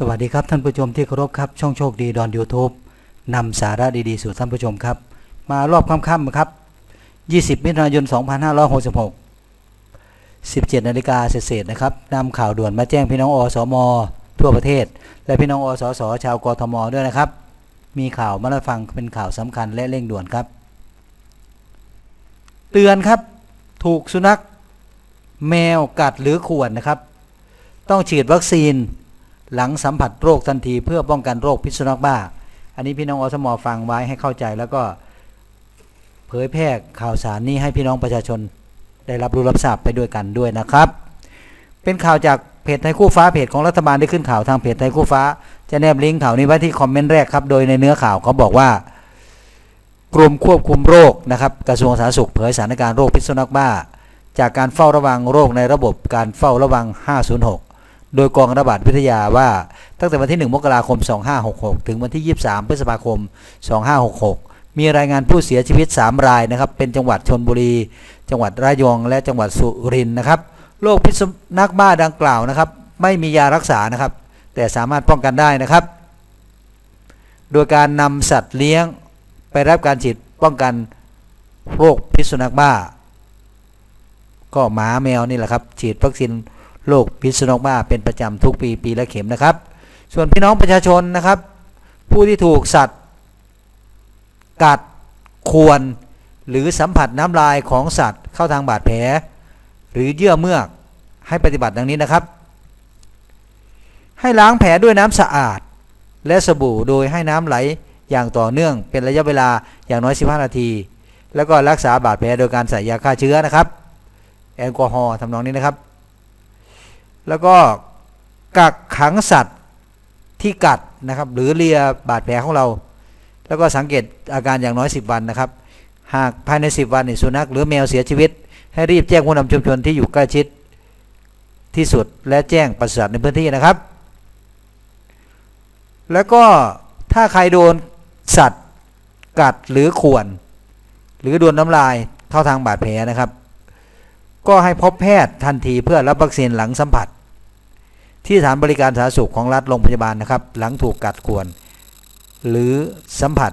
สวัสดีครับท่านผู้ชมที่เคารพครับช่องโชคดีดอนยูทูบนำสาระดีๆ สู่ท่านผู้ชมครับ มารอบค่ำๆครับ 20 มิถุนายน 2566 17นาฬิกาเศษๆนะครับนำข่าวด่วนมาแจ้งพี่น้องอสม ทั่วประเทศ และพี่น้องอสสชาวกทมด้วยนะครับ มีข่าวมารับฟังเป็นข่าวสำคัญและเร่งด่วนครับ เตือนครับถูกสุนัข แมวกัดหรือข่วนนะครับ ต้องฉีดวัคซีน หลังสัมผัสโรคทันทีเพื่อป้องกันโรคพิษสุนัขบ้า อันนี้พี่น้องอสมฟังไว้ให้เข้าใจแล้วก็เผยแพร่ข่าวสารนี้ให้พี่น้องประชาชนได้รับรู้รับทราบไปด้วยกันด้วยนะครับ เป็นข่าวจากเพจไทยคู่ฟ้าเพจของรัฐบาลได้ขึ้นข่าวทางเพจไทยคู่ฟ้า จะแนบลิงก์ข่าวนี้ไว้ที่คอมเมนต์แรกครับ โดยในเนื้อข่าวเขาบอกว่ากรมควบคุมโรคนะครับกระทรวงสาธารณสุขเผยสถานการณ์โรคพิษสุนัขบ้า จากการเฝ้าระวังโรคในระบบการเฝ้าระวัง 506 โดยกองระบาดวิทยาว่าตั้งแต่วันที่ 1 มกราคม 2566 ถึงวันที่ 23 พฤษภาคม 2566 มีรายงานผู้เสียชีวิต 3 รายนะครับ เป็นจังหวัดชนบุรี จังหวัดระยองและจังหวัดสุรินทร์นะครับ โรคพิษสุนัขบ้าดังกล่าวนะครับ ไม่มียารักษานะครับ แต่สามารถป้องกันได้นะครับ โดยการนำสัตว์เลี้ยงไปรับการฉีดป้องกันโรคพิษสุนัขบ้า ก็หมาแมวนี่แหละครับ ฉีดวัคซีน โรคพิษสุนัขบ้าเป็นประจำทุกปีปีละเข็มนะครับ ส่วนพี่น้องประชาชนนะครับ ผู้ที่ถูกสัตว์ กัดควรหรือสัมผัสน้ำลายของสัตว์เข้าทางบาดแผล หรือเยื่อเมือกให้ปฏิบัติดังนี้นะครับ ให้ล้างแผลด้วยน้ำสะอาด และสบู่โดยให้น้ำไหลอย่างต่อเนื่องเป็นระยะเวลาอย่างน้อย 15 นาที แล้วก็รักษาบาดแผลโดยการใส่ยาฆ่าเชื้อนะครับ แอลกอฮอล์ทำนองนี้นะครับ แล้วก็กักขังสัตว์ที่กัดนะครับหรือเลียบาดแผลของเรา แล้วก็สังเกตอาการอย่างน้อย 10 วันนะครับ หากภายใน 10 วันนี่สุนัขหรือแมวเสียชีวิต ให้รีบแจ้งผู้นำชุมชนที่อยู่ใกล้ชิดที่สุดและแจ้งปศุสัตว์ในพื้นที่นะครับ แล้วก็ถ้าใครโดนสัตว์กัดหรือข่วน หรือโดนน้ำลายเข้าทางบาดแผลนะครับ ก็ให้พบแพทย์ทันทีเพื่อรับวัคซีนหลังสัมผัส ที่สถานบริการสาธารณสุขของรัฐโรงพยาบาลนะครับ หลังถูกกัดข่วน หรือสัมผัส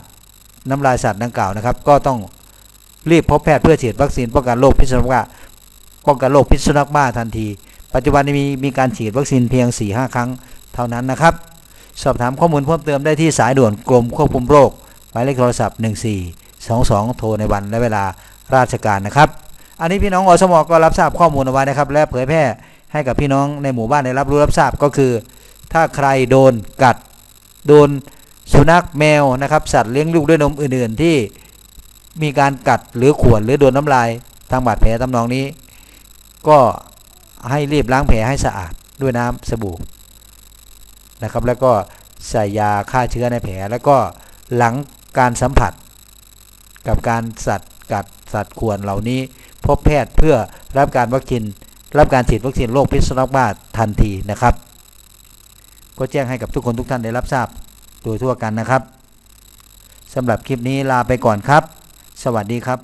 น้ำลายสัตว์ดังกล่าวนะครับ ก็ต้องรีบพบแพทย์เพื่อฉีดวัคซีนป้องกันโรคพิษสุนัขบ้าป้องกันโรคพิษสุนัขบ้าทันที ปัจจุบันนี้มีมีการฉีดวัคซีนเพียง 4-5 ครั้งเท่านั้นนะครับ สอบถามข้อมูลเพิ่มเติมได้ที่สายด่วนกรมควบคุมโรคหมายเลขโทรศัพท์ 1422 โทรในวันและเวลาราชการนะครับ อันนี้พี่น้องอสมก็รับทราบข้อมูลเอาไว้นะครับ และเผยแพร่ ให้กับพี่น้องในหมู่บ้านได้รับรู้รับทราบก็คือ ถ้าใครโดนกัด โดนสุนัขแมวนะครับ สัตว์เลี้ยงลูกด้วยนมอื่น ๆ ที่มีการกัดหรือข่วนหรือโดนน้ำลายทางบาดแผลทำนองนี้ ก็ให้รีบล้างแผลให้สะอาดด้วยน้ำสบู่นะครับแล้วก็ใส่ยาฆ่าเชื้อในแผล แล้วก็หลังการสัมผัส กับการสัตว์กัดสัตว์ข่วนเหล่านี้ พบแพทย์เพื่อรับการวัคซีน รับการฉีดวัคซีนโรคพิษสุนัขบ้าทันทีนะครับ ก็แจ้งให้กับทุกคนทุกท่านได้รับทราบโดยทั่วกันนะครับสำหรับคลิปนี้ลาไปก่อนครับ สวัสดีครับ